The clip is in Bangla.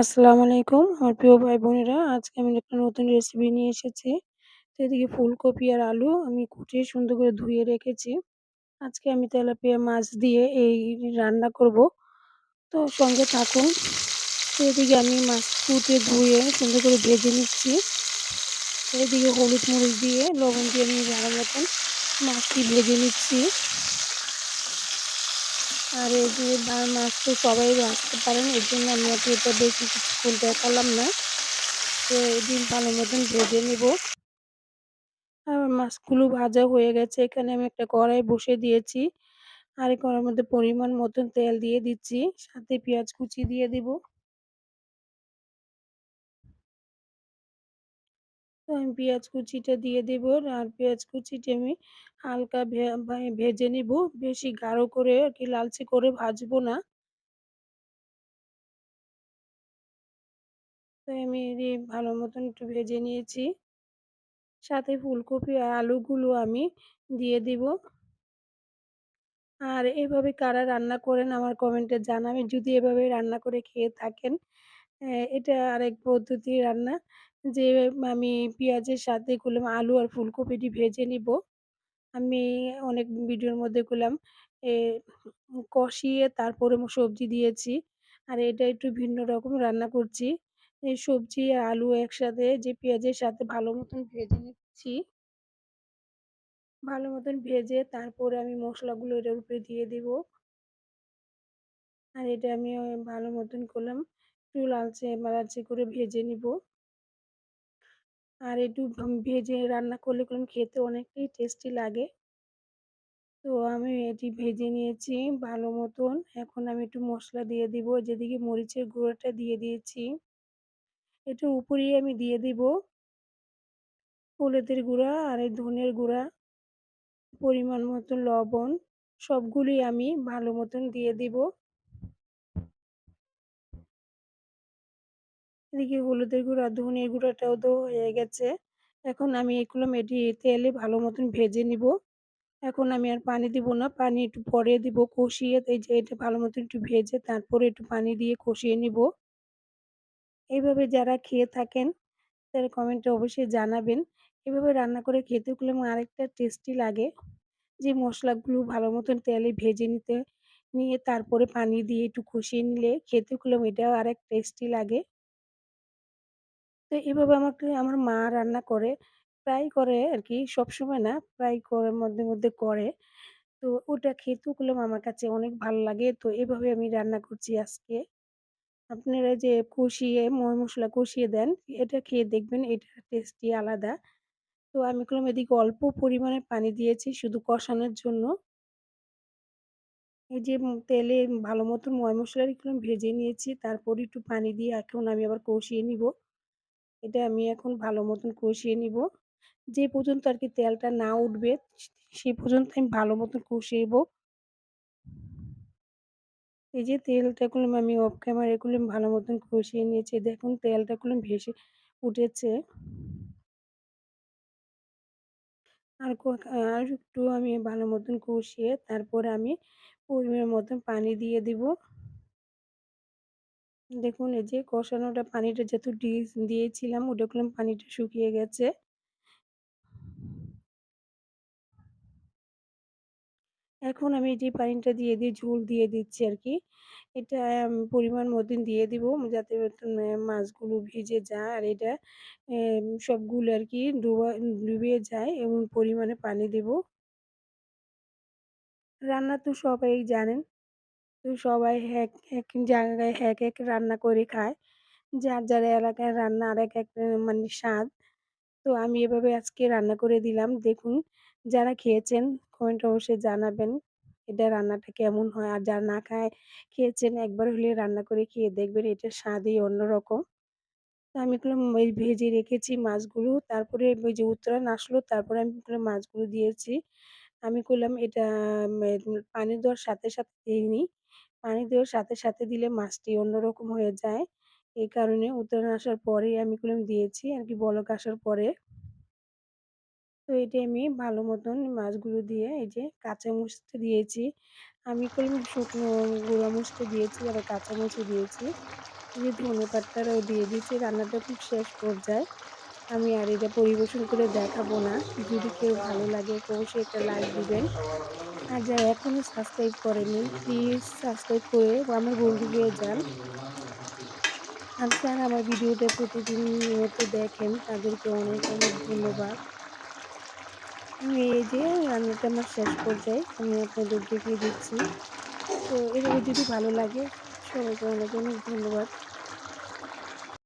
আসসালামু আলাইকুম। আমার প্রিয় ভাই বোনেরা আজকে আমি একটা নতুন রেসিপি নিয়ে এসেছি। তো এদিকে ফুলকপি আর আলু আমি কুটিয়ে সুন্দর করে ধুয়ে রেখেছি। আজকে আমি তেলাপিয়া মাছ দিয়ে এই রান্না করব। তো সঙ্গে থাকুন। এদিকে আমি মাছ কুটে ধুয়ে সুন্দর করে ভেজে নিচ্ছি। এদিকে হলুদ মরিচ দিয়ে লবণ দিয়ে আমি ভালো মাছটি ভেজে নিচ্ছি। আর এই যে মাছ তো সবাই আসতে পারেন এর জন্য আমি আর এটা বেশি কিছু কিছুক্ষণ দেখালাম না। তো এই দিন ভালো মতন ভেজে নেব। আর মাছগুলো ভাজা হয়ে গেছে, এখানে আমি একটা কড়াই বসে দিয়েছি। আর এই কড়াইয়ের মধ্যে পরিমাণ মতন তেল দিয়ে দিচ্ছি, সাথে পেঁয়াজ কুচি দিয়ে দিব। তো আমি পেঁয়াজ কুচিটা দিয়ে দেব। আর পেঁয়াজ কুচিটা আমি হালকা ভেজে নিব। বেশি গাঢ় করে আর কি, লালচে করে ভাজবো না। তো আমি ভালো মতন একটু ভেজে নিয়েছি। সাথে ফুলকপি আর আলুগুলো আমি দিয়ে দিব। আর এভাবে কারা রান্না করেন আমার কমেন্টে জানাবেন। যদি এভাবে রান্না করে খেয়ে থাকেন এটা আরেক পদ্ধতি রান্না। যে, আমি পেঁয়াজের সাথে করলাম আলু আর ফুলকপিটি ভেজে নিব। আমি অনেক ভিডিওর মধ্যে করলাম। এ, কষিয়ে তারপরে সবজি দিয়েছি। আর এটা একটু ভিন্ন রকম রান্না করছি। এই সবজি আর আলু একসাথে যে, পেঁয়াজের সাথে ভালো মতন ভেজে নিচ্ছি। ভালো মতন ভেজে তারপরে আমি মশলাগুলো এটার উপরে দিয়ে দিব। আর এটা আমি ভালো মতন করলাম। একটু লালচে লালচে করে ভেজে নিব। আর একটু ভেজে রান্না করলে করলাম, খেতে অনেকটাই টেস্টি লাগে। তো আমি এটি ভেজে নিয়েছি ভালো মতন। এখন আমি একটু মশলা দিয়ে দিব, যেদিকে মরিচের গুঁড়োটা দিয়ে দিয়েছি। এটার উপরেই আমি দিয়ে দিব হলুদের গুঁড়া আর এই ধনের গুঁড়া, পরিমাণ মতো লবণ সবগুলি আমি ভালো মতন দিয়ে দিব। এদিকে হলুদের গুঁড়া ধনের গুঁড়াটাও তো হয়ে গেছে। এখন আমি এগুলো এটি তেলে ভালো মতন ভেজে নিব। এখন আমি আর পানি দিব না, পানি একটু পরে দিব, কষিয়ে এই যে এটা ভালো মতন একটু ভেজে তারপরে একটু পানি দিয়ে কষিয়ে নিব। এইভাবে যারা খেয়ে থাকেন, তারা কমেন্টে অবশ্যই জানাবেন। এভাবে রান্না করে খেতে গেলে আরেকটা টেস্টি লাগে, যে মশলাগুলো ভালো মতন তেলে ভেজে নিতে, নিয়ে তারপরে পানি দিয়ে একটু কষিয়ে নিলে খেতে গেলে এটাও আরেক টেস্টি লাগে। তো এভাবে আমাকে, আমার মা রান্না করে, প্রায় করে আর কি সবসময় না, প্রায় করে, মধ্যে মধ্যে করে। তো ওটা খেতেও করলাম আমার কাছে অনেক ভালো লাগে। তো এভাবে আমি রান্না করছি আজকে। আপনারা যে কষিয়ে, ময় মশলা কষিয়ে দেন, এটা খেয়ে দেখবেন এটা টেস্টি আলাদা। তো আমি করলাম এদিকে অল্প পরিমাণে পানি দিয়েছি শুধু কষানোর জন্য। এই যে তেলে ভালো মতন ময় মশলা করলাম ভেজে নিয়েছি, তারপর একটু পানি দিয়ে এখন আমি আবার কষিয়ে নিব। এটা আমি এখন ভালো মতন কষিয়ে নিব। যে পর্যন্ত আর কি তেলটা না উঠবে সেই পর্যন্ত আমি ভালো মতন কষিয়ে এই যে তেলটা করলাম আমি অফ ক্যামেরা করলাম ভালো মতন কষিয়ে নিয়েছি। দেখুন তেলটা করলাম ভেসে উঠেছে। আর আর একটু আমি ভালো মতন কষিয়ে তারপরে আমি পরিমাণ মতন পানি দিয়ে দিব। দেখুন, এই যে কষানোটা পানিটা যেহেতু দিয়েছিলাম, ওটা করলাম পানিটা শুকিয়ে গেছে। এখন আমি যে পানিটা দিয়ে দিয়ে ঝোল দিয়ে দিচ্ছি আর কি এটা পরিমাণ মতন দিয়ে দিব যাতে মাছগুলো ভিজে যায় আর এটা সবগুলো আর কি ডুবা, ডুবিয়ে যায় এবং পরিমাণে পানি দেব। রান্না তো সবাই জানেন। তো সবাই এক এক জায়গায় এক এক রান্না করে খায়। যার যার এলাকায় রান্না আর এক এক মানে স্বাদ। তো আমি এভাবে আজকে রান্না করে দিলাম। দেখুন, যারা খেয়েছেন, কমেন্ট অবশ্যই জানাবেন এটা রান্নাটা কেমন হয়। আর যারা না খায়, খেয়েছেন, একবার হলে রান্না করে খেয়ে দেখবেন এটার স্বাদই অন্যরকম। তো আমি ওই ভেজে রেখেছি মাছগুলো। তারপরে ওই যে উত্তরায়ণ আসলো, তারপরে আমি করলাম মাছগুলো দিয়েছি। আমি করলাম এটা পানি দেওয়ার সাথে সাথে দিইনি পানি দেওয়ার সাথে সাথে দিলে মাছটি অন্যরকম হয়ে যায় এই কারণে উত্তরায়ণ আসার পরেই আমি করলাম দিয়েছি, আর কি বলক আসার পরে তো এটা আমি ভালো মতন মাছগুলো দিয়ে এই যে কাঁচা মুচতে দিয়েছি আমি করলাম শুকনো গুঁড়া মুছতে দিয়েছি, আবার কাঁচা মুচে দিয়েছি যে ধনেপাতাটাও দিয়ে দিয়েছি, রান্নাটা খুব শেষ পর্যায়ে। আমি আর এটা পরিবেশন করে দেখাবো না। যদি কেউ ভালো লাগে অবশ্যই একটা লাইক দিবেন। আর যারা এখনও সাবস্ক্রাইব করেনি প্লিজ সাবস্ক্রাইব করে আমার বন্ধু হয়ে যান। আর যারা আমার ভিডিওটা প্রতিদিন নিয়মিত দেখেন তাদেরকে অনেক, অনেক ধন্যবাদ। আমি এই যে রান্নাটা আমার শেষ পর্যায়ে আমি আপনাদের দেখিয়ে দিচ্ছি। তো এভাবে যদি ভালো লাগে সবাইকে অনেক, অনেক ধন্যবাদ।